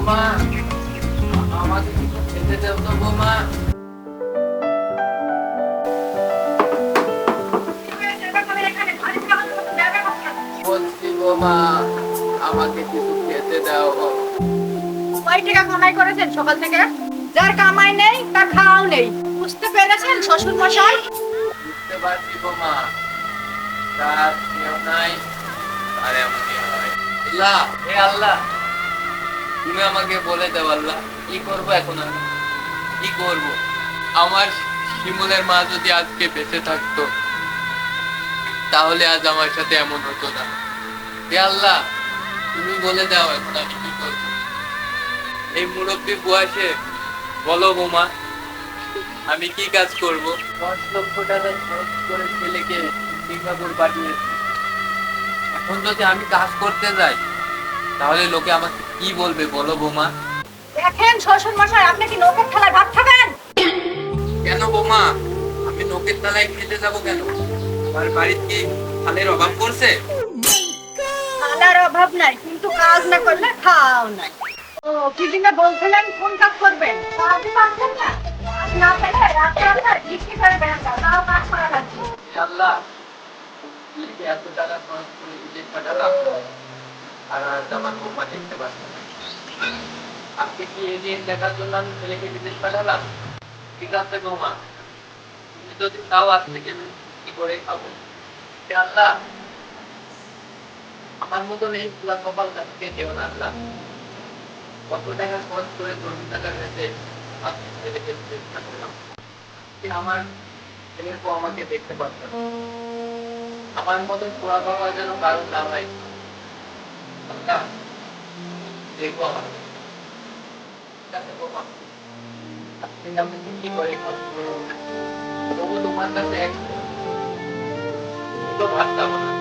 বৌমা। আমাকে খেতে দেও তো বৌমা। বলছি বৌমা আমাকে কিছু খেতে দাও। কয় টাকা কামাই করেছেন সকাল থেকে? যার কামাই নেই তার খাওয়াও নেই। বুঝতে পেরেছেন শ্বশুর মশাই বুঝতে পারছি বৌমা। তার কেউ নাই আর এমনই হয়। আল্লাহ হে আল্লাহ। তুমি আমাকে বলে দাও আল্লাহ কি করব এখন আমি? কি করব? আমার শিমুলের মা যদি আজকে বেঁচে থাকতো তাহলে আজ আমার সাথে এমন হতো না। হে আল্লাহ তুমি বলে দাও এখন আমি কি করব? এই মুরব্বী বয়সে বলো বোমা আমি কি কাজ করব? দশ লক্ষ টাকা খরচ করে ছেলেকে সিঙ্গাপুর পাঠিয়েছি এখন যদি আমি কাজ করতে যাই তাহলে লোকে আমাকে কি বলবে বলো বোমা? দেখেন শ্বশুর মশাই আপনি কি নৌকার খেলায় ভাত খাবেন? কেন বোমা? আমি নোকের তলায় খেতে যাব কেন? আমার বাড়িতে কি খালের অভাব করছে খালার অভাব নাই কিন্তু কাজ না করলে খাও নাই। ও কি দিনে বলছিলেন কোন কাজ করবেন? কাজ পাচ্ছেন না। না পেলে রাত্রে রাত্রে বিক্রি করে বেড়ান তাও কাজ করা লাগছে হে আল্লাহ ছেলেকে এত টাকা খরচ করে বিদেশ পাঠালাম। আর আজ আমার বোমা দেখতে পাচ্ছি না। আজকে কি এই দিন দেখার জন্য আমি ছেলেকে বিদেশ পাঠালাম? ঠিক আছে বোমা? তুমি যদি তাও আজ থেকে কি করে খাব? আল্লাহ, আমার মতন এই পুরা কপাল কাছকে যেও না আল্লাহ। কত টাকা খরচ করে ধর্মী টাকা রেখে আজকে ছেলেকে বিদেশ পাঠালাম? আমার ছেলের বউ আমাকে দেখতে পাচ্ছে আমার মতো পোড়া বাবা যেন কারণ না হয়। আল্লাহ, দেখো আমাকে ঠিক আছে বৌমা আজকে আমি কি করে তবু তোমার কাছে এক না